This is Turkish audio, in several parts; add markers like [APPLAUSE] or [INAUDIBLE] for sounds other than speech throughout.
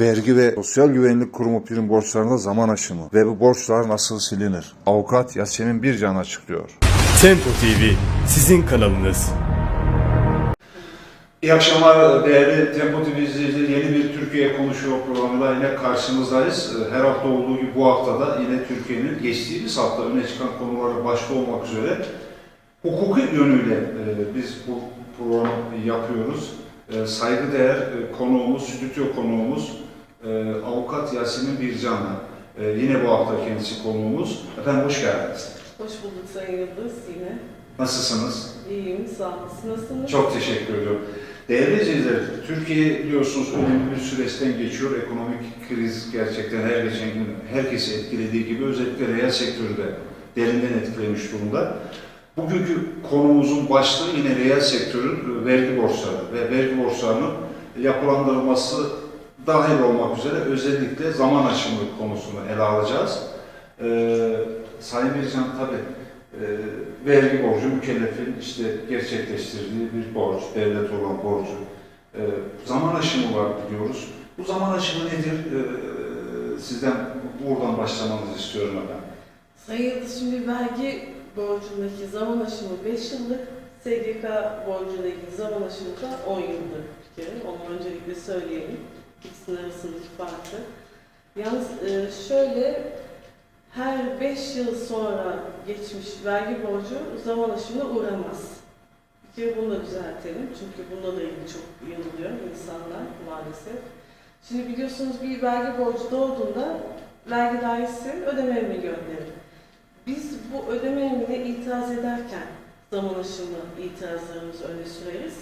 Vergi ve Sosyal Güvenlik Kurumu prim borçlarında zaman aşımı ve bu borçlar nasıl silinir? Avukat Yasemin Bircan açıklıyor. Tempo TV sizin kanalınız. İyi akşamlar değerli Tempo TV izleyicileri. Yeni bir Türkiye Konuşuyor programıyla yine karşınızdayız. Her hafta olduğu gibi bu hafta da yine Türkiye'nin geçtiğimiz hafta öne çıkan konuları başta olmak üzere hukuki yönüyle e, biz bu programı yapıyoruz. E, Saygıdeğer e, konuğumuz, stüdyo konuğumuz e, Avukat Yasemin Bircan'la. E, Yine bu hafta kendisi konuğumuz. Efendim hoş geldiniz. Hoş bulduk Sayın Yıldız yine. Nasılsınız? İyiyim, sağ olun. Nasılsınız? Çok teşekkür ediyorum. Değerli izleyiciler, Türkiye biliyorsunuz önemli bir süreçten geçiyor. Ekonomik kriz gerçekten her geçen gün herkesi etkilediği gibi özellikle reel sektörü de derinden etkilemiş durumda. Bugünkü konumuzun başlığı yine reel sektörün vergi borçları ve vergi borçlarının yapılandırılması dahil olmak üzere özellikle zaman aşımı konusunu ele alacağız. Ee, Sayın Bircan tabii e, vergi borcu mükellefin işte gerçekleştirdiği bir borç, devlet olan borcu. E, zaman aşımı var biliyoruz. Bu zaman aşımı nedir? E, sizden buradan başlamanızı istiyorum efendim. Sayın Yıldız şimdi vergi borcundaki zaman aşımı 5 yıllık, SGK borcuyla ilgili zaman aşımı da 10 yıllık bir kere. Onu öncelikle söyleyelim. İkisinin arasındaki farkı. Yalnız e, şöyle her 5 yıl sonra geçmiş vergi borcu zaman aşımına uğramaz. Bir kere bunu da düzeltelim. Çünkü bunda da ilgili çok yanılıyor insanlar maalesef. Şimdi biliyorsunuz bir vergi borcu doğduğunda vergi dairesi ödeme emri gönderir. Biz bu ödeme emrine itiraz ederken zaman aşımı itirazlarımızı öne süreriz.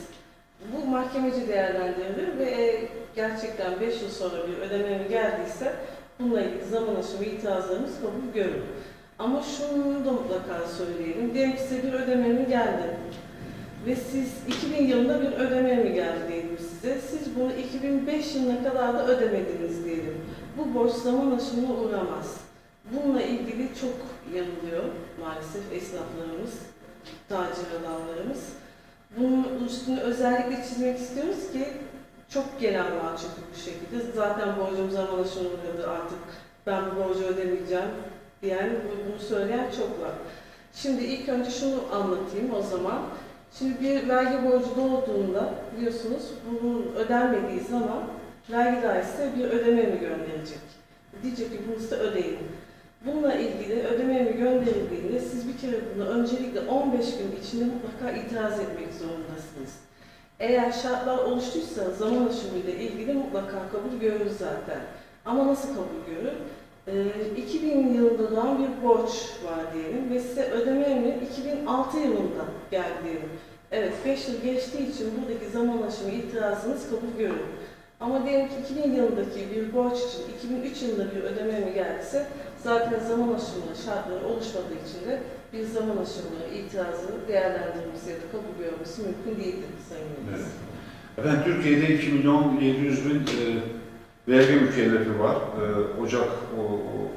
Bu mahkemeci değerlendirilir ve gerçekten 5 yıl sonra bir ödeme geldiyse bununla ilgili zaman aşımı itirazlarımız kabul görür. Ama şunu da mutlaka söyleyelim. Diyelim ki size bir ödeme emri geldi. Ve siz 2000 yılında bir ödeme emri geldi diyelim size. Siz bunu 2005 yılına kadar da ödemediniz diyelim. Bu borç zaman aşımına uğramaz. Bununla ilgili çok yanılıyor maalesef esnaflarımız, tacir adamlarımız. Bunun üstünü özellikle çizmek istiyoruz ki çok genel var çünkü bu şekilde. Zaten borcum aşımına uğradı artık ben bu borcu ödemeyeceğim diyen, bunu söyleyen çok var. Şimdi ilk önce şunu anlatayım o zaman. Şimdi bir vergi borcu doğduğunda biliyorsunuz bunun ödenmediği zaman vergi dairesi bir ödeme mi gönderecek? Diyecek ki bunu size ödeyin. Bununla ilgili ödeme mi gönderildiğinde siz bir kere bunu öncelikle 15 gün içinde mutlaka itiraz etmek zorundasınız. Eğer şartlar oluştuysa zaman aşımıyla ilgili mutlaka kabul görür zaten. Ama nasıl kabul görür? Ee, 2000 yılında doğan bir borç var diyelim ve size ödeme emri 2006 yılında geldi diyelim. Evet 5 yıl geçtiği için buradaki zaman aşımı itirazınız kabul görür. Ama diyelim ki 2000 yılındaki bir borç için 2003 yılında bir ödeme emri geldiyse zaten zaman aşımı şartları oluşmadığı için de bir zaman aşımı itirazı değerlendirmesi ya da kabul görmesi mümkün değildir Sayın Yıldız. Evet. Efendim Türkiye'de 2 milyon 700 bin e, vergi mükellefi var. E, Ocak o, o-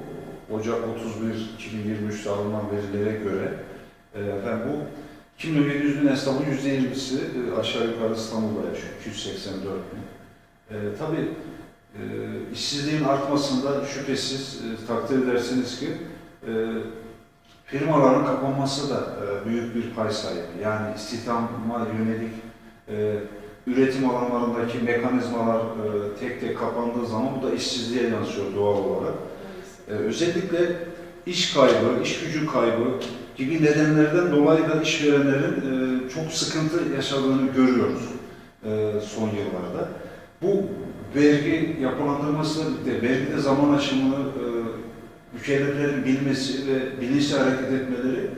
Ocak 31 2023'te alınan verilere göre e, efendim bu 2 milyon 700 bin esnafın %20'si e, aşağı yukarı İstanbul'da yaşıyor. 284 bin. E, tabii e, işsizliğin artmasında şüphesiz e, takdir edersiniz ki e, firmaların kapanması da e, büyük bir pay sahibi. Yani istihdama yönelik e, üretim alanlarındaki mekanizmalar e, tek tek kapandığı zaman bu da işsizliğe yansıyor doğal olarak. E, özellikle iş kaybı, iş gücü kaybı gibi nedenlerden dolayı da işverenlerin e, çok sıkıntı yaşadığını görüyoruz e, son yıllarda. Bu vergi yapılandırmasıyla birlikte vergide zaman aşımını e, mükelleflerin bilmesi ve bilinçli hareket etmeleri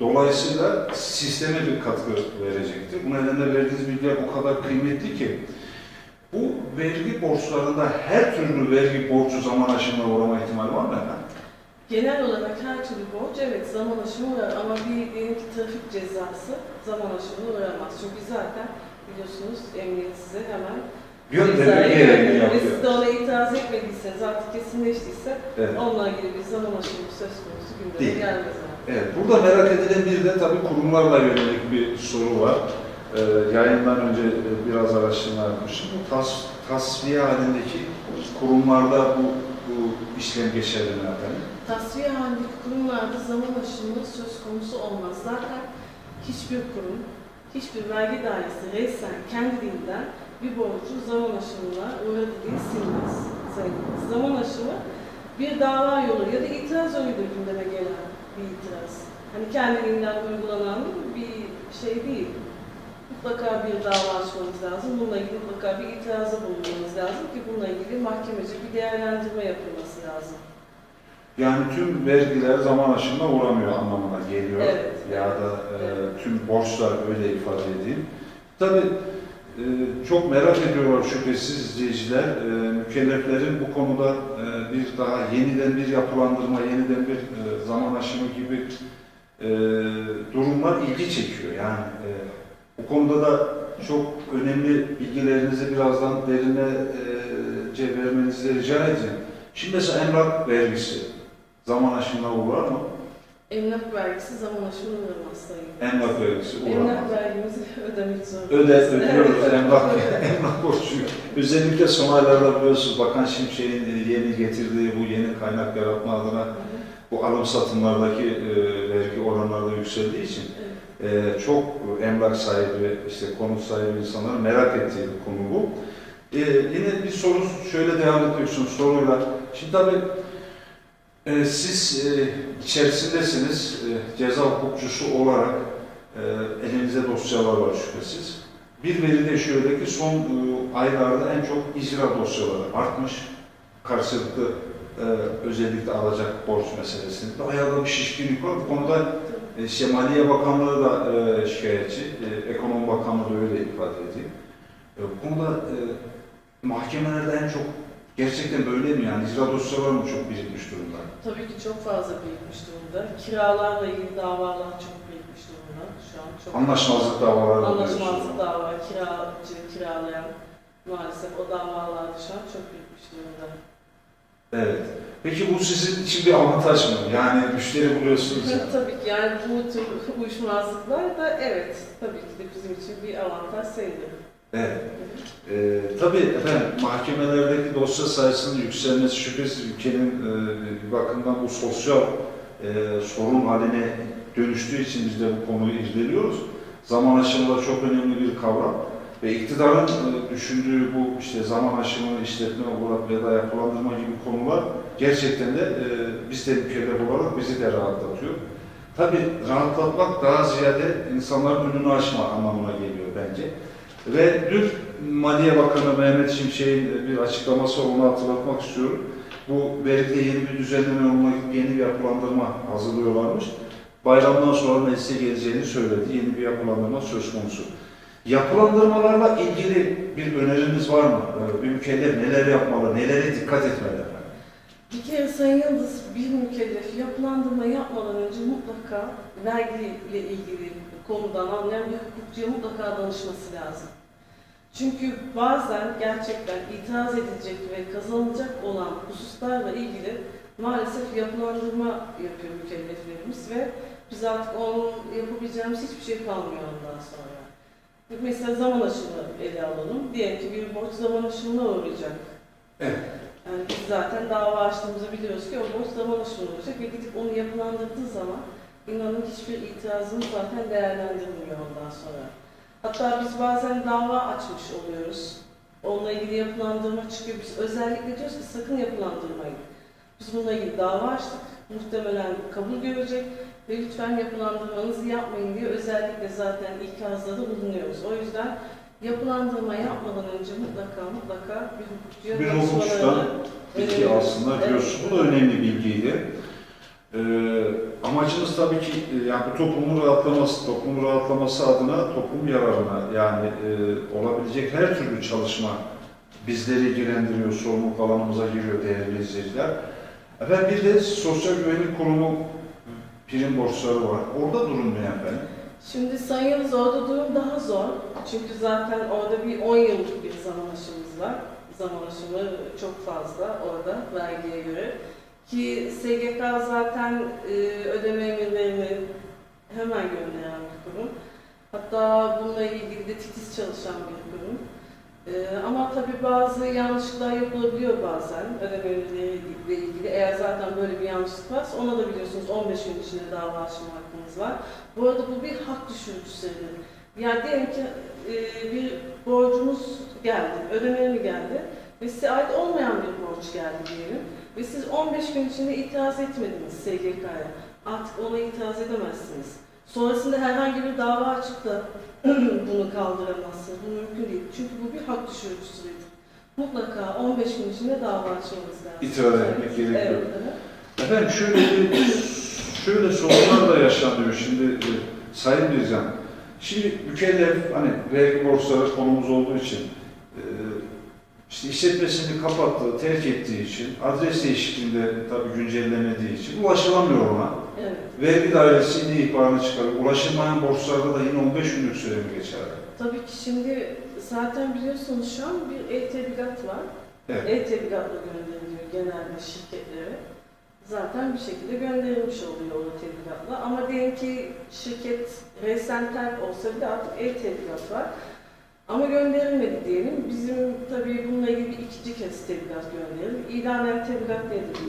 dolayısıyla sisteme bir katkı verecektir. Bu nedenle verdiğiniz bilgiler o kadar kıymetli ki bu vergi borçlarında her türlü vergi borcu zaman aşımına uğrama ihtimali var mı efendim? Genel olarak her türlü borç evet zaman aşımı uğrar ama bir diyelim ki trafik cezası zaman aşımına uğramaz. Çünkü zaten biliyorsunuz emniyet size hemen Yöntemini gereğini yapıyor. siz de ona itiraz etmediyseniz artık kesinleştiyse Evet. onunla ilgili bir zaman aşımı söz konusu gündeme gelmez. Evet, burada merak edilen bir de tabii kurumlarla yönelik bir soru var. Ee, yayından önce e, biraz araştırma yapmıştım. Bu tas, tasfiye halindeki kurumlarda bu, bu işlem geçerli mi efendim? Tasfiye halindeki kurumlarda zaman aşımı söz konusu olmaz. Zaten hiçbir kurum, hiçbir vergi dairesi reysen kendiliğinden bir borcu zaman aşımına uğradı diye silmez. sayılmaz. Zaman aşımı bir dava yolu ya da itiraz yoluyla gündeme gelen bir itiraz. Hani kendiliğinden uygulanan bir şey değil. Mutlaka bir dava açmanız lazım. Bununla ilgili mutlaka bir itirazda bulunmanız lazım ki bununla ilgili mahkemece bir değerlendirme yapılması lazım. Yani tüm vergiler zaman aşımına uğramıyor anlamına geliyor. Evet. Ya da e, tüm borçlar öyle ifade edeyim. Tabii çok merak ediyorlar şüphesiz izleyiciler. E, mükelleflerin bu konuda e, bir daha yeniden bir yapılandırma, yeniden bir e, zaman aşımı gibi e, durumlar ilgi çekiyor. Yani bu konuda da çok önemli bilgilerinizi birazdan derine e, vermenizi rica edeceğim. Şimdi mesela emlak vergisi zaman aşımına uğrar mı? Emlak vergisi zaman aşımına uğramaz sayın. Emlak vergisi uğramaz. Emlak vergimizi [LAUGHS] ödemek zorundayız. Öde, ödüyoruz Evet. emlak, [LAUGHS] emlak borcu. Özellikle son aylarda biliyorsunuz Bakan Şimşek'in yeni getirdiği bu yeni kaynak yaratma adına bu alım satımlardaki e, vergi oranları yükseldiği için Evet. e, çok emlak sahibi, işte konut sahibi insanların merak ettiği bir konu bu. E, yine bir soru şöyle devam ediyorsunuz soruyla. Şimdi tabii e, siz e, içerisindesiniz e, ceza hukukçusu olarak e, elinizde dosyalar var şüphesiz. Bir veri de şöyle ki son e, aylarda en çok icra dosyaları artmış. Karşılıklı e, özellikle alacak borç meselesinde. Bayağı bir şişkinlik var. Bu konuda e, işte Maliye Bakanlığı da e, şikayetçi, e, Ekonomi Bakanlığı da öyle ifade ediyor. E, bu konuda e, mahkemelerde en çok gerçekten böyle mi yani? İcra dosyaları mı çok birikmiş durumda? Tabii ki çok fazla birikmiş durumda. Kiralarla ilgili davalar çok birikmiş durumda şu an. Çok Anlaşmazlık davaları da Anlaşmazlık dava, kiracı, kiralayan maalesef o davalar şu an çok birikmiş durumda. Evet. Peki bu sizin için bir avantaj mı? Yani müşteri buluyorsunuz ya. [LAUGHS] tabii ki yani bu tür uyuşmazlıklar da evet tabii ki de bizim için bir avantaj sayılır. Evet. Ee, tabii efendim mahkemelerdeki dosya sayısının yükselmesi şüphesiz ülkenin e, bir bakımdan bu sosyal e, sorun haline dönüştüğü için biz de bu konuyu irdeliyoruz. Zaman aşımı da çok önemli bir kavram ve iktidarın e, düşündüğü bu işte zaman aşımı, işletme olarak ya da yapılandırma gibi konular gerçekten de e, biz de mükellef olarak bizi de rahatlatıyor. Tabii rahatlatmak daha ziyade insanların önünü açma anlamına geliyor bence. Ve dün Maliye Bakanı Mehmet Şimşek'in bir açıklaması onu hatırlatmak istiyorum. Bu vergide yeni bir düzenleme olmak, yeni bir yapılandırma hazırlıyorlarmış. Bayramdan sonra meclise geleceğini söyledi. Yeni bir yapılandırma söz konusu. Yapılandırmalarla ilgili bir öneriniz var mı? Ee, Bir mükellef neler yapmalı, nelere dikkat etmeli Bir kere Sayın Yıldız bir mükellef yapılandırma yapmadan önce mutlaka vergiyle ilgili konudan anlayan bir hukukçuya mutlaka danışması lazım. Çünkü bazen gerçekten itiraz edilecek ve kazanılacak olan hususlarla ilgili maalesef yapılandırma yapıyor mükelleflerimiz ve biz artık onun yapabileceğimiz hiçbir şey kalmıyor ondan sonra. Mesela zaman aşımı ele alalım. Diyelim ki bir borç zaman aşımına uğrayacak. Evet. Yani biz zaten dava açtığımızda biliyoruz ki o borç zaman aşımı olacak ve gidip onu yapılandırdığı zaman inanın hiçbir itirazımız zaten değerlendirilmiyor ondan sonra. Hatta biz bazen dava açmış oluyoruz. Onunla ilgili yapılandırma çıkıyor. Biz özellikle diyoruz ki sakın yapılandırmayın. Biz bununla ilgili dava açtık. Muhtemelen kabul görecek ve lütfen yapılandırmanızı yapmayın diye özellikle zaten ikazda da bulunuyoruz. O yüzden yapılandırma yapmadan önce mutlaka mutlaka bir hukukçuya Bir hukukçudan bilgi alsınlar Evet, diyorsun. Bu da önemli bilgiydi. Ee, amacımız tabii ki e, yani bu toplumun rahatlaması, toplumun rahatlaması adına toplum yararına yani e, olabilecek her türlü çalışma bizleri ilgilendiriyor, sorumluluk alanımıza giriyor değerli izleyiciler. Efendim bir de Sosyal Güvenlik Kurumu prim borçları var. Orada durum ne efendim? Şimdi Sayın Yıldız orada durum daha zor. Çünkü zaten orada bir 10 yıllık bir zaman aşımız var. Zaman aşımı çok fazla orada vergiye göre. Ki SGK zaten e, ödeme emirlerini hemen gönderen bir kurum. Hatta bununla ilgili de titiz çalışan bir kurum. Ee, ama tabii bazı yanlışlıklar yapılabiliyor bazen ödemeleriyle ilgili. Eğer zaten böyle bir yanlışlık varsa ona da biliyorsunuz 15 gün içinde dava açma hakkınız var. Bu arada bu bir hak düşürücü sayılır. Yani diyelim ki e, bir borcunuz geldi, ödemeli geldi ve size ait olmayan bir borç geldi diyelim. Ve siz 15 gün içinde itiraz etmediniz SGK'ya. Artık ona itiraz edemezsiniz. Sonrasında herhangi bir dava açıp da [CLEARS THROAT] bunu kaldıramazsınız. Bu mümkün değil. Çünkü bu bir hak düşürücü süredir. Mutlaka 15 gün içinde dava açmanız lazım. İtiraz etmek gerekiyor. Evet, evet. Efendim şöyle bir, şöyle sorunlar da yaşanıyor şimdi e, Sayın Bircan. Şimdi mükellef hani vergi borçları konumuz olduğu için işte işletmesini kapattığı, terk ettiği için, adres değişikliğinde tabii güncellemediği için ulaşılamıyor ona. evet. Vergi dairesi yine ihbarını çıkarıyor. Ulaşılmayan borçlarda da yine 15 günlük süre mi geçer? Tabii ki şimdi zaten biliyorsunuz şu an bir e-tebligat var. Evet. E-tebligatla gönderiliyor genelde şirketlere. Zaten bir şekilde gönderilmiş oluyor o tebligatla. Ama diyelim ki şirket resen terk olsa bile artık e-tebligat var. Ama gönderilmedi diyelim. Bizim tabii bununla ilgili bir ikinci kez tebligat gönderelim. İdanen tebligat nedir?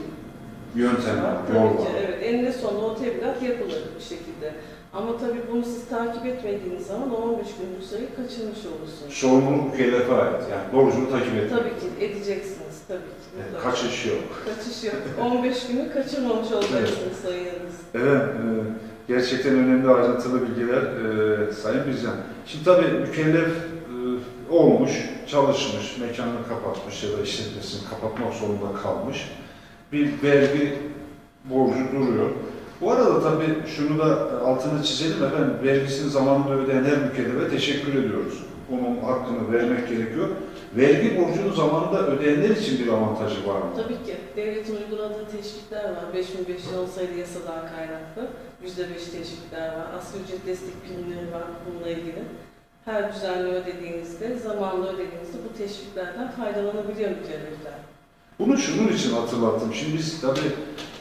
Yöntem, var. yol var. evet. Eninde sonunda o tebligat yapılır bir şekilde. Ama tabii bunu siz takip etmediğiniz zaman o 15 günlük süreyi kaçırmış olursunuz. Sorumluluk mükellefe ait. Yani borcunu takip etmek. Tabii ki edeceksiniz tabii ki. Evet, mutlaka. Kaçış yok. Kaçış yok. 15 günü kaçırmamış olacaksınız sayın Yıldız. Evet, e, gerçekten önemli ayrıntılı bilgiler e, Sayın Bircan. Şimdi tabii mükellef olmuş, çalışmış, mekanını kapatmış ya da işletmesini kapatmak zorunda kalmış. Bir vergi borcu duruyor. Bu arada tabii şunu da altını çizelim efendim, vergisini zamanında ödeyen her mükellefe teşekkür ediyoruz. Onun hakkını vermek gerekiyor. Vergi borcunu zamanında ödeyenler için bir avantajı var mı? Tabii ki devletin uyguladığı teşvikler var. 5510 sayılı yasadan kaynaklı. %5 teşvikler var. Asgari ücret destek primleri var bununla ilgili. Her düzenli ödediğinizde, zamanlı ödediğinizde bu teşviklerden faydalanabiliyor mükellefler. Bunu şunun için hatırlattım. Şimdi biz tabii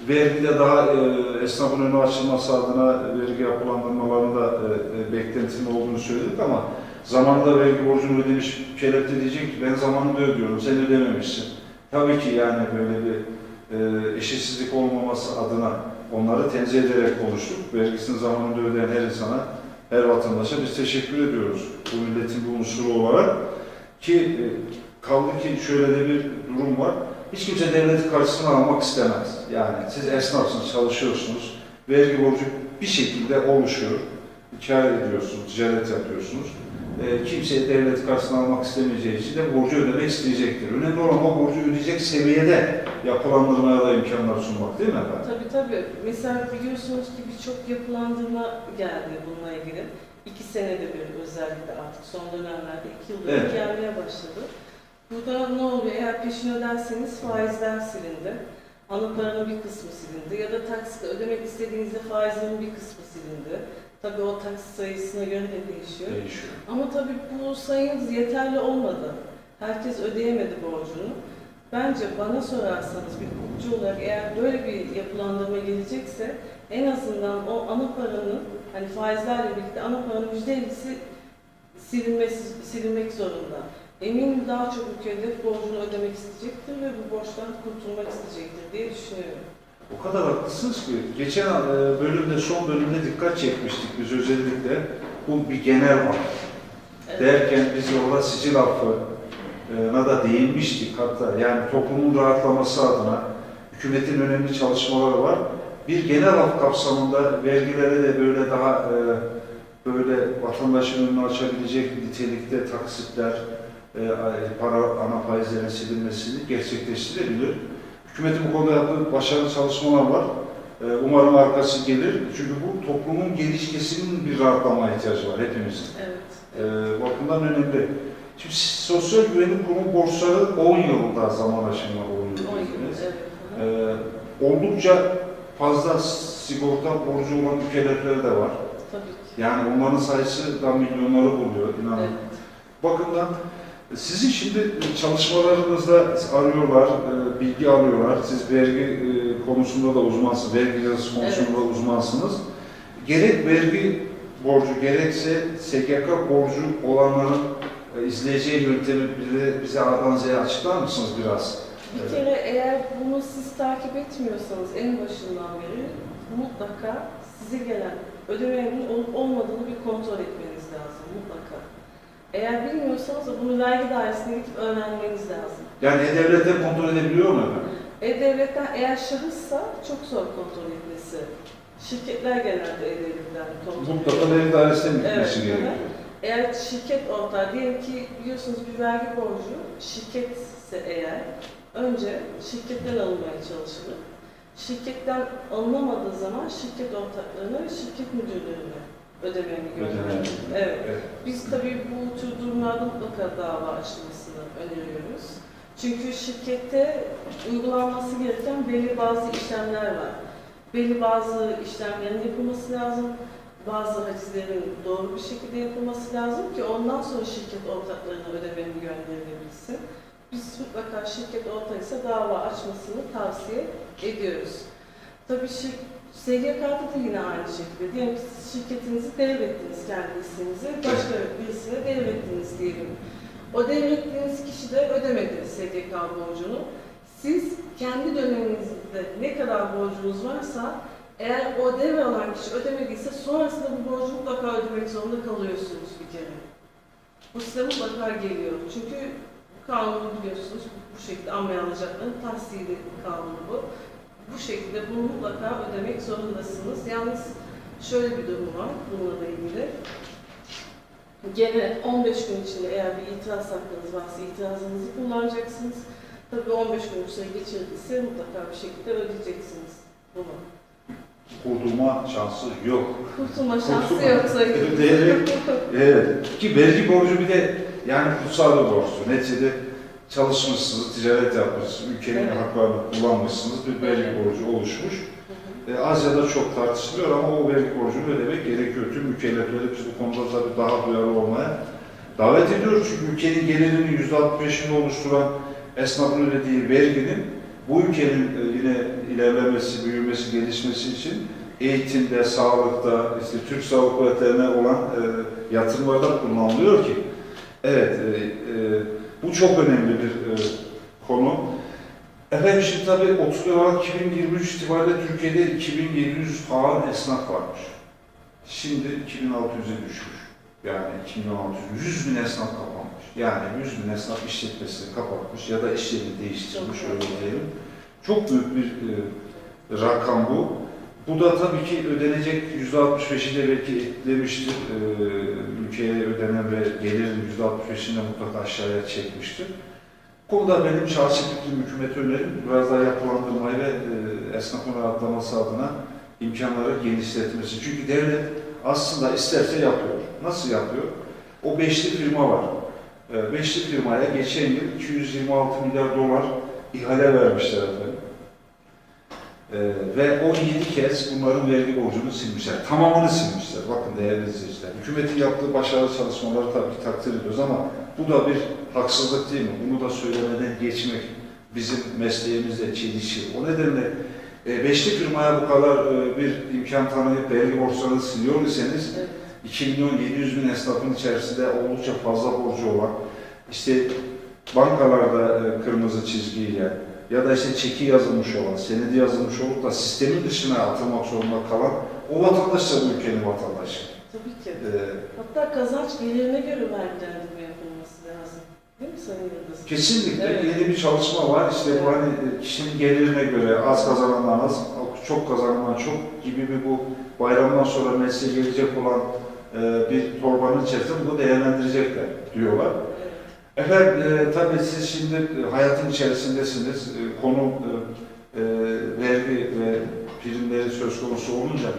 vergide daha e, esnafın önü açılması adına vergi yapılandırmalarında e, e, beklentinin olduğunu söyledik ama zamanında vergi borcunu ödemiş mükellef de diyecek ki ben zamanında ödüyorum, sen ödememişsin. Tabii ki yani böyle bir e, eşitsizlik olmaması adına onları tenzih ederek konuştuk. Vergisini zamanında ödeyen her insana, her vatandaşa biz teşekkür ediyoruz. Bu milletin bir unsuru olarak. Ki e, kaldı ki şöyle de bir durum var. Hiç kimse devleti karşısına almak istemez. Yani siz esnafsınız, çalışıyorsunuz. Vergi borcu bir şekilde oluşuyor. Kâr ediyorsunuz, ticaret yapıyorsunuz. E, kimse devleti karşısına almak istemeyeceği için de borcu ödemek isteyecektir. Önemli olan o borcu ödeyecek seviyede yapılandırmaya da imkanlar sunmak değil mi efendim? Tabii tabii. Mesela biliyorsunuz ki birçok yapılandırma geldi bununla ilgili. İki senede bir özellikle artık son dönemlerde iki yıldır Evet. gelmeye başladı. Burada ne oluyor? Eğer peşin öderseniz faizler silindi. Ana paranın bir kısmı silindi. Ya da taksitle ödemek istediğinizde faizlerin bir kısmı silindi. Tabii o taksit sayısına göre de değişiyor. Değişiyor. Ama tabii bu sayınız yeterli olmadı. Herkes ödeyemedi borcunu. Bence bana sorarsanız bir hukukçu olarak eğer böyle bir yapılandırma gelecekse en azından o ana paranın hani faizlerle birlikte ana paranın %50'si silinmesi, silinmek zorunda. Eminim daha çok mükellef borcunu ödemek isteyecektir ve bu borçtan kurtulmak isteyecektir diye düşünüyorum. O kadar haklısınız ki geçen e, bölümde son bölümde dikkat çekmiştik biz özellikle bu bir genel af Evet. derken biz orada sicil affına da değinmiştik hatta yani toplumun rahatlaması adına hükümetin önemli çalışmaları var. Bir genel af kapsamında vergilere de böyle daha e, böyle vatandaşın önünü açabilecek nitelikte taksitler, e, para ana faizlerin silinmesini gerçekleştirebilir. Hükümetin bu konuda yaptığı başarılı çalışmalar var. Ee, Umarım arkası gelir. Çünkü bu toplumun geniş kesiminin bir rahatlamaya ihtiyacı var hepimizin. Evet. Ee, bakımdan önemli. Şimdi Sosyal Güvenlik Kurumu borçları 10 yılda zaman aşımına dediniz. Evet. Ee, oldukça fazla sigorta borcu olan mükellefleri de var. Tabii ki. Yani onların sayısı da milyonları buluyor inanın. Evet. bakımdan sizin şimdi çalışmalarınızda arıyorlar, e, bilgi alıyorlar. Siz vergi e, konusunda da uzmansınız, vergi yazısı konusunda da uzmansınız. Gerek vergi borcu gerekse SGK borcu olanların e, izleyeceği yöntemi bize, bize A'dan Z'ye açıklar mısınız biraz? Bir Evet. kere eğer bunu siz takip etmiyorsanız en başından beri mutlaka size gelen ödemenin olup olmadığını bir kontrol etmeniz lazım mutlaka. Eğer bilmiyorsanız da bunu vergi dairesine gidip öğrenmeniz lazım. Yani E-Devlet'te kontrol edebiliyor mu efendim? E-Devlet'ten eğer şahıssa çok zor kontrol etmesi. Şirketler genelde E-Devlet'ten kontrol Mutlaka ediyor. devlet dairesine mi Evet, gitmesi gerekiyor? Eğer şirket ortağı, diyelim ki biliyorsunuz bir vergi borcu şirketse eğer önce şirketten alınmaya çalışılır. Şirketten alınamadığı zaman şirket ortaklarına ve şirket müdürlüğüne ödemeni gönderilir. Evet. Evet. Biz tabii bu tür durumlarda mutlaka dava açılmasını öneriyoruz. Çünkü şirkette uygulanması gereken belli bazı işlemler var. Belli bazı işlemlerin yapılması lazım. Bazı hacizlerin doğru bir şekilde yapılması lazım ki ondan sonra şirket ortaklarına ödemeni gönderilebilsin. Biz mutlaka şirket ortağıysa dava açmasını tavsiye ediyoruz. Tabii şir SGK'da da yine aynı şekilde. Diyelim ki siz şirketinizi devrettiniz kendi isteğinize, başka birisine devrettiniz diyelim. O devrettiğiniz kişi de ödemedi SGK borcunu. Siz kendi döneminizde ne kadar borcunuz varsa eğer o devralan kişi ödemediyse sonrasında bu borcu mutlaka ödemek zorunda kalıyorsunuz bir kere. Bu size mutlaka geliyor. Çünkü kanunu biliyorsunuz bu şekilde ammaya alacakların tahsili kanunu bu. Bu şekilde bunu mutlaka ödemek zorundasınız. Yalnız şöyle bir durum var bununla ilgili. Gene 15 gün içinde eğer bir itiraz hakkınız varsa itirazınızı kullanacaksınız. Tabii 15 gün süre geçirdiyse mutlaka bir şekilde ödeyeceksiniz bunu. Kurtulma şansı yok. Kurtulma şansı Kurtulma. yok sayın. Evet. Ki vergi borcu bir de yani kutsal bir borçtur. Neticede çalışmışsınız, ticaret yapmışsınız, ülkenin Evet. haklarını kullanmışsınız, bir vergi borcu oluşmuş. E, az ya da çok tartışılıyor ama o vergi borcunu ödemek gerekiyor. Tüm mükellefleri biz bu konuda tabii daha duyarlı olmaya davet ediyoruz. Çünkü ülkenin gelirinin %65'ini oluşturan esnafın ödediği verginin bu ülkenin e, yine ilerlemesi, büyümesi, gelişmesi için eğitimde, sağlıkta, işte Türk Sağlık Kuvvetleri'ne olan e, yatırımlarda kullanılıyor ki. Evet, e, e, bu çok önemli bir e, konu. Efendim şimdi tabii 30 Aralık 2023 itibariyle Türkiye'de 2700 faal esnaf varmış. Şimdi 2600'e düşmüş. Yani 2600, 100 bin esnaf kapanmış. Yani 100 bin esnaf işletmesini kapatmış ya da iş yerini değiştirmiş öyle diyelim. Çok büyük bir e, rakam bu. Bu da tabii ki ödenecek %65'i de belki eklemiştir. E, ülkeye ödenen ve gelirin %65'ini de mutlaka aşağıya çekmiştir. Konuda benim şahsi fikrim, hükümet önerim biraz daha yapılandırmayı ve e, esnafın rahatlaması adına imkanları genişletmesi. Çünkü devlet aslında isterse yapıyor. Nasıl yapıyor? O beşli firma var. E, beşli firmaya geçen yıl 226 milyar dolar ihale vermişler efendim. E, ve 17 kez bunların vergi borcunu silmişler. Tamamını silmişler. Bakın değerli izleyiciler. Hükümetin yaptığı başarılı çalışmaları tabii ki takdir ediyoruz ama bu da bir haksızlık değil mi? Bunu da söylemeden geçmek bizim mesleğimizle çelişir. O nedenle e, beşli firmaya bu kadar e, bir imkan tanıyıp vergi borçlarını siliyor iseniz Evet. 2 milyon 700 bin esnafın içerisinde oldukça fazla borcu olan, işte bankalarda e, kırmızı çizgiyle ya da işte çeki yazılmış olan, senedi yazılmış olup da sistemin dışına atılmak zorunda kalan o vatandaş da bu ülkenin vatandaşı. Tabii ki. E, Hatta kazanç gelirine göre vergilendirme yapılması lazım. Değil mi Sayın Yıldız? Kesinlikle Evet. yeni bir çalışma var. İşte bu hani kişinin gelirine göre az kazanandan az, çok kazanandan çok gibi bir bu bayramdan sonra mesleğe gelecek olan e, bir torbanın içerisinde bunu değerlendirecekler diyorlar. Efendim e, tabii siz şimdi e, hayatın içerisindesiniz. E, konu e, e, vergi ve primleri söz konusu olunca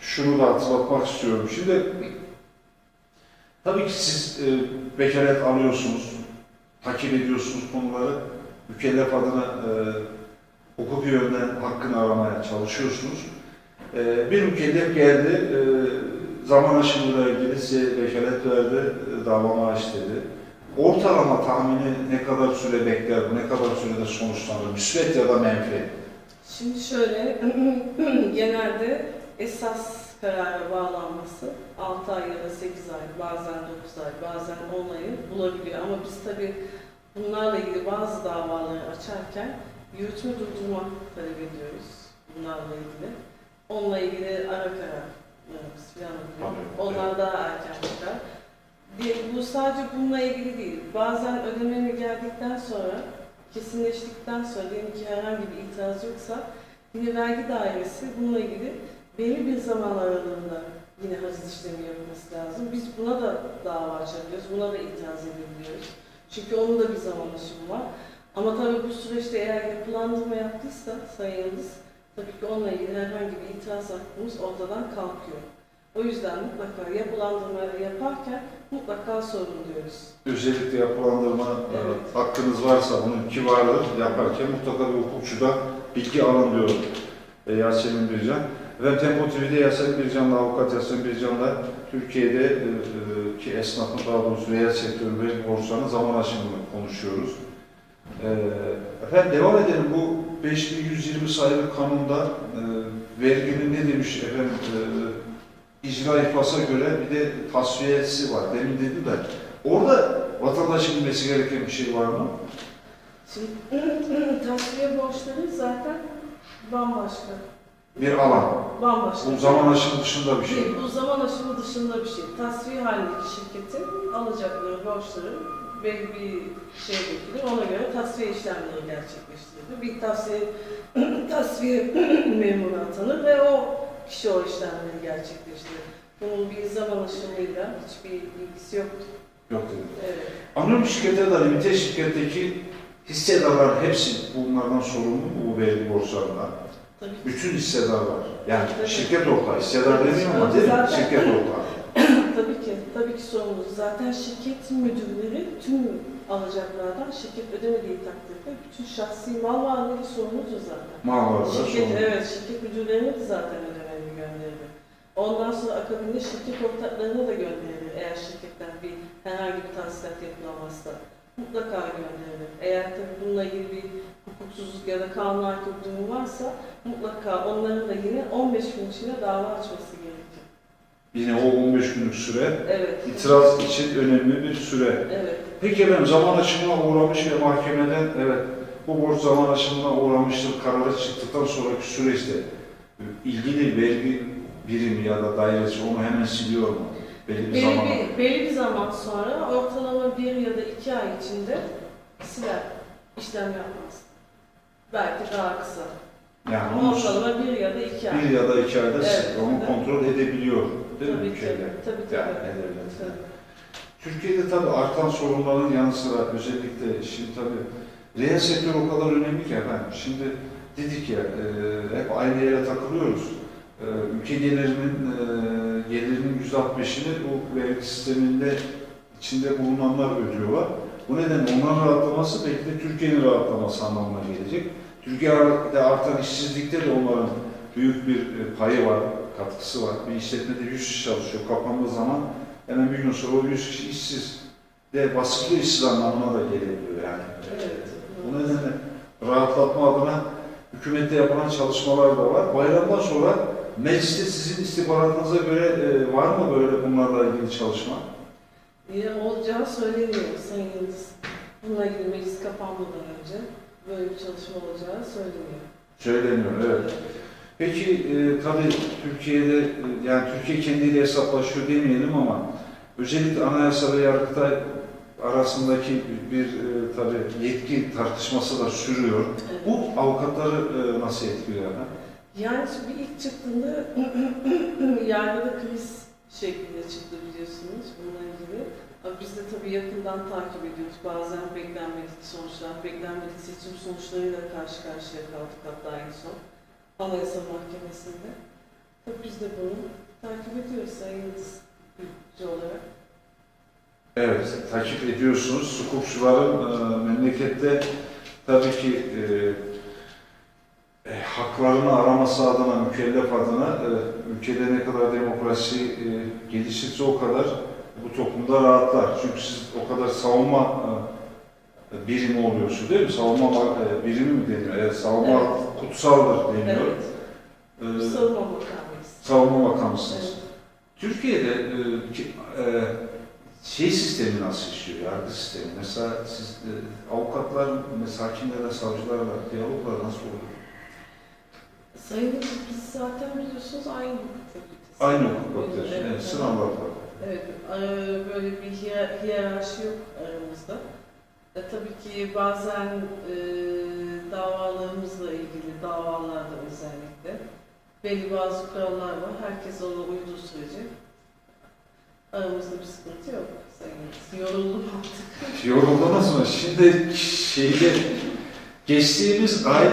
şunu da hatırlatmak istiyorum. Şimdi tabii ki siz e, vekalet alıyorsunuz, takip ediyorsunuz konuları. Mükellef adına e, hukuki yönden hakkını aramaya çalışıyorsunuz. E, bir mükellef geldi, e, zaman aşımıyla ilgili size vekalet verdi, e, davama aç dedi. Ortalama tahmini ne kadar süre bekler, bu ne kadar sürede sonuçlanır, müsbet ya da menfi? Şimdi şöyle, [CLEARS THROAT] genelde esas karara bağlanması 6 ay ya da 8 ay, bazen 9 ay, bazen 10 ayı bulabiliyor. Ama biz tabii bunlarla ilgili bazı davaları açarken yürütme durdurma talep ediyoruz bunlarla ilgili. Onunla ilgili ara kararlarımız falan oluyor. Onlar daha erken çıkar. Bir- Bu sadece bununla ilgili değil. Bazen ödememi geldikten sonra, kesinleştikten sonra diyelim ki herhangi bir itiraz yoksa yine vergi dairesi bununla ilgili belli bir zaman aralığında yine haciz işlemi yapılması lazım. Biz buna da dava açabiliyoruz, buna da itiraz edebiliyoruz. Çünkü onun da bir zaman aşımı var. Ama tabii bu süreçte eğer yapılandırma yaptıysa Sayın Yıldız, tabii ki onunla ilgili herhangi bir itiraz hakkımız ortadan kalkıyor. O yüzden mutlaka yapılandırmaları yaparken mutlaka sorun diyoruz. Özellikle yapılandırma e, Evet. hakkınız varsa bunun ki vardır yaparken mutlaka bir hukukçuda bilgi alın diyorum. E, Yasemin Bircan. Ve Tempo TV'de Yasemin Bircan'la, avukat Yasemin Bircan'la Türkiye'de e, e, ki esnafın daha doğrusu reel sektörün vergi borçlarının zaman aşımını konuşuyoruz. E, efendim devam edelim. Bu 5120 sayılı kanunda e, verginin ne demiş efendim e, icra iflasa göre bir de tasfiyesi var. Demin dediler. Orada vatandaşın bilmesi gereken bir şey var mı? Şimdi [CLEARS THROAT] tasfiye borçları zaten bambaşka. Bir alan. Bambaşka. Bu zaman aşımı dışında bir şey. Değil, bu zaman aşımı dışında bir şey. Tasfiye halindeki şirketin alacakları borçları belli bir şey dökülür. Ona göre tasfiye işlemleri gerçekleştirilir. Bir tasfiye, [CLEARS THROAT] tasfiye [CLEARS THROAT] memuru atanır ve o kişi o işlemleri gerçekleştirir. Bunun bir zaman aşımıyla hiçbir ilgisi yoktur. Yok dedim. Evet. Anonim şirkete de limited şirketteki hissedarların hepsi bunlardan sorumlu mu bu vergi borçlarından? Tabii. Bütün hissedarlar. Yani Tabii. şirket ortağı, hissedar demeyeyim ama değil mi? Zaten- Şirket ortağı. [CLEARS THROAT] Tabii ki, tabii ki sorumlu. Zaten şirket müdürleri tüm alacaklardan şirket ödemediği takdirde bütün şahsi mal varlığı sorumludur zaten. Mal varlığı Şirket, sorumlu. evet, şirket müdürlerine de zaten gönderir. Ondan sonra akabinde şirket ortaklarına da gönderir eğer şirketten bir herhangi bir tahsilat yapılamazsa. Mutlaka gönderilir. Eğer tabii bununla ilgili bir hukuksuzluk ya da kanun aykırı durum varsa mutlaka onların da yine 15 gün içinde dava açması gerekir. Yine o 15 günlük süre Evet. itiraz için önemli bir süre. Evet. Peki efendim zaman aşımına uğramış ve mahkemeden evet bu borç zaman aşımına uğramıştır kararı çıktıktan sonraki süreçte ilgili vergi birimi ya da dairesi onu hemen siliyor mu? Belli bir Belli zaman. bir, belli bir zaman sonra ortalama bir ya da iki ay içinde siler. işlem yapmaz. Belki daha kısa. Yani onu ortalama bir ya da iki ay. bir ya da iki ayda Evet, onu evet. kontrol edebiliyor. Değil mi Tabii ülkede? ki. Tabii tabii. Yani. Tabii. Türkiye'de tabii artan sorunların yanı sıra özellikle şimdi tabii reel sektör o kadar önemli ki efendim. Şimdi dedik ya e, hep aynı yere takılıyoruz. E, ülke gelirinin e, gelirinin yüzde 65'ini bu vergi sisteminde içinde bulunanlar ödüyorlar. Bu nedenle onların rahatlaması belki de Türkiye'nin rahatlaması anlamına gelecek. Türkiye'de artan işsizlikte de onların büyük bir e, payı var, katkısı var. Bir işletmede 100 kişi çalışıyor. Kapandığı zaman hemen bir gün sonra o 100 kişi işsiz de baskılı işsiz anlamına da gelebiliyor yani. Evet. Bu nedenle rahatlatma adına hükümette yapılan çalışmalar da var. Bayramdan sonra mecliste sizin istihbaratınıza göre e, var mı böyle bunlarla ilgili çalışma? Yine olacağı söyleniyor Sayın Yıldız. Bununla ilgili meclis kapanmadan önce böyle bir çalışma olacağı söyleniyor. Söyleniyor, evet. Peki e, tabii Türkiye'de e, yani Türkiye kendiyle hesaplaşıyor demeyelim ama özellikle anayasa ve yargıtay arasındaki bir e, tabii yetki tartışması da sürüyor. Evet. Bu avukatları e, nasıl etkiliyor? efendim? Yani şimdi ilk çıktığında [CLEARS THROAT] yargıda kriz şeklinde çıktı biliyorsunuz bununla ilgili. Ama Biz de tabii yakından takip ediyoruz. Bazen beklenmedik sonuçlar, beklenmedik seçim sonuçlarıyla karşı karşıya kaldık hatta en son. Anayasa Mahkemesi'nde. Tabii biz de bunu takip ediyoruz Sayın Yıldız hukukçu olarak. Evet, takip ediyorsunuz. Hukukçuların e, memlekette tabii ki e, e, haklarını araması adına, mükellef adına e, ülkede ne kadar demokrasi e, gelişirse o kadar bu toplumda rahatlar. Çünkü siz o kadar savunma e, birimi oluyorsunuz değil mi? Savunma e, birimi mi deniyor? Evet, savunma Evet. kutsaldır deniyor. Evet, E, savunma bakanlığıyız. Savunma Bakanısınız. Evet. Türkiye'de e, e, şey sistemi nasıl işliyor, yargı sistemi? Mesela siz e, avukatlar, mesela hakimlerle, savcılarla diyaloglar nasıl oluyor? Sayın Hukuk, biz zaten biliyorsunuz aynı hukuk fakültesi. Aynı hukuk bakıyorsun, Evet, evet, sınavlar var. Evet, e, böyle bir hiyer- hiyerarşi yok aramızda. E, tabii ki bazen e, davalarımızla ilgili, davalarda özellikle belli bazı kurallar var. Herkes ona uyduğu sürece aramızda bir sıkıntı yok. Sayın Yoruldum artık. Yoruldunuz mu? Şimdi şeyde geçtiğimiz ay e,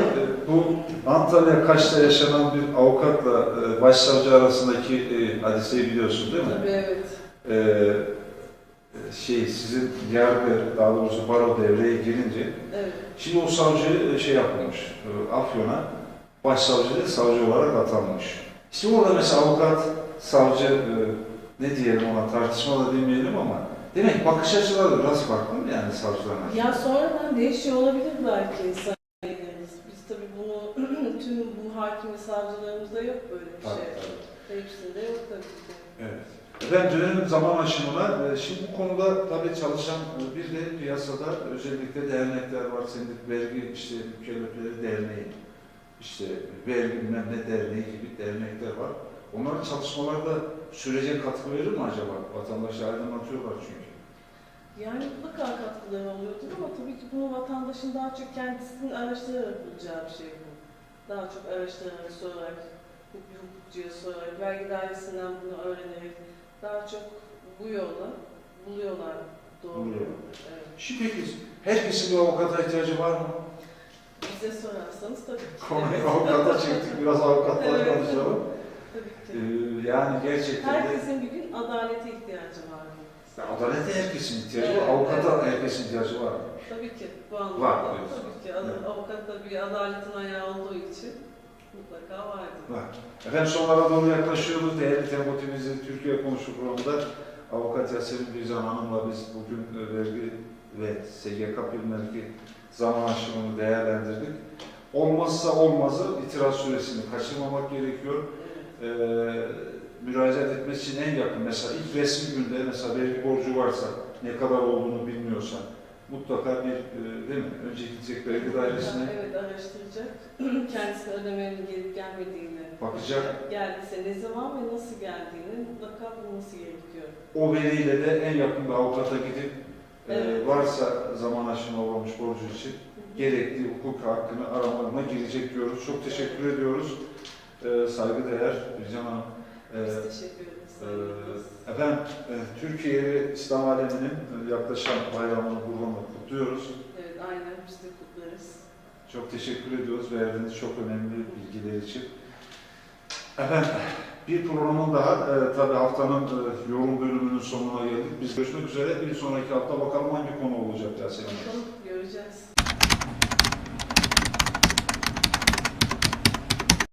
bu Antalya Kaş'ta yaşanan bir avukatla e, başsavcı arasındaki e, hadiseyi biliyorsun değil mi? Tabii evet. Ee, şey sizin yargı daha doğrusu baro devreye girince Evet. şimdi o savcı şey yapılmış e, Afyon'a başsavcı değil savcı olarak atanmış. İşte orada mesela avukat, savcı ne diyelim ona tartışma da demeyelim ama demek bakış açıları biraz farklı mı yani savcıların? Ya sonradan değişiyor olabilir belki sayılarımız. Biz tabii bunu [CLEARS THROAT] tüm bu hakim ve savcılarımızda yok böyle bir Tabii, şey. tabii. Hepsinde yok tabii ki. Evet. Ben dönelim zaman aşımına. e, Şimdi bu konuda tabii çalışan e, bir de piyasada özellikle dernekler var. Sendik vergi işte mükellefleri derneği, işte vergi bilmem ne derneği gibi dernekler var. Onların çalışmalarda sürece katkı verir mi acaba? Vatandaşı aydınlatıyorlar çünkü. Yani mutlaka katkıları oluyordur ama tabii ki bunu vatandaşın daha çok kendisinin araştırarak bulacağı bir şey bu. Daha çok araştırarak, sorarak, bir hukukçuya sorarak, vergi dairesinden bunu öğrenerek daha çok bu yolla buluyorlar doğru. Buluyor. Evet. Şimdi peki herkesin bir avukata ihtiyacı var mı? Bize sorarsanız tabii ki. Konuyu [LAUGHS] avukata çektik. Biraz avukatlar Evet. konuşalım. Tabii Ee, ki. yani gerçekten de Herkesin bir gün adalete ihtiyacı var. Adalete herkesin ihtiyacı var. Evet, Avukata herkesin ihtiyacı var. Tabii ki bu anlamda. Var diyorsun. Tabii ki Evet. avukat da bir adaletin ayağı olduğu için mutlaka vardır. Var. Efendim sonlara doğru yaklaşıyoruz. Değerli Tempo TV'de Türkiye Konuşu programında Avukat Yasemin Bircan Hanım'la biz bugün e, vergi ve SGK primlerindeki zaman aşımını değerlendirdik. Olmazsa olmazı itiraz süresini kaçırmamak gerekiyor. Evet. Ee, müracaat etmesi için en yakın mesela ilk resmi günde mesela vergi borcu varsa ne kadar olduğunu bilmiyorsa mutlaka bir e, değil mi? Önce gidecek vergi dairesine Evet araştıracak. [CLEARS THROAT] Kendisine ödemenin gelip gelmediğini bakacak. Geldiyse ne zaman ve nasıl geldiğini mutlaka bulması gerekiyor. O veriyle de en yakın bir avukata gidip e, Evet. varsa zaman aşımı olmamış borcu için gerekli hukuk hakkını aramalarına girecek diyoruz. Çok teşekkür ediyoruz. E, saygıdeğer Bircan Hanım. E, Biz teşekkür ederiz. e, efendim e, Türkiye ve İslam aleminin e, yaklaşan bayramını da kutluyoruz. Evet aynen biz de kutlarız. Çok teşekkür ediyoruz verdiğiniz çok önemli bilgiler için. Efendim bir programın daha e, tabii haftanın e, yorum bölümünün sonuna geldik. Biz görüşmek üzere. Bir sonraki hafta bakalım hangi konu olacak Yasemin. Bakalım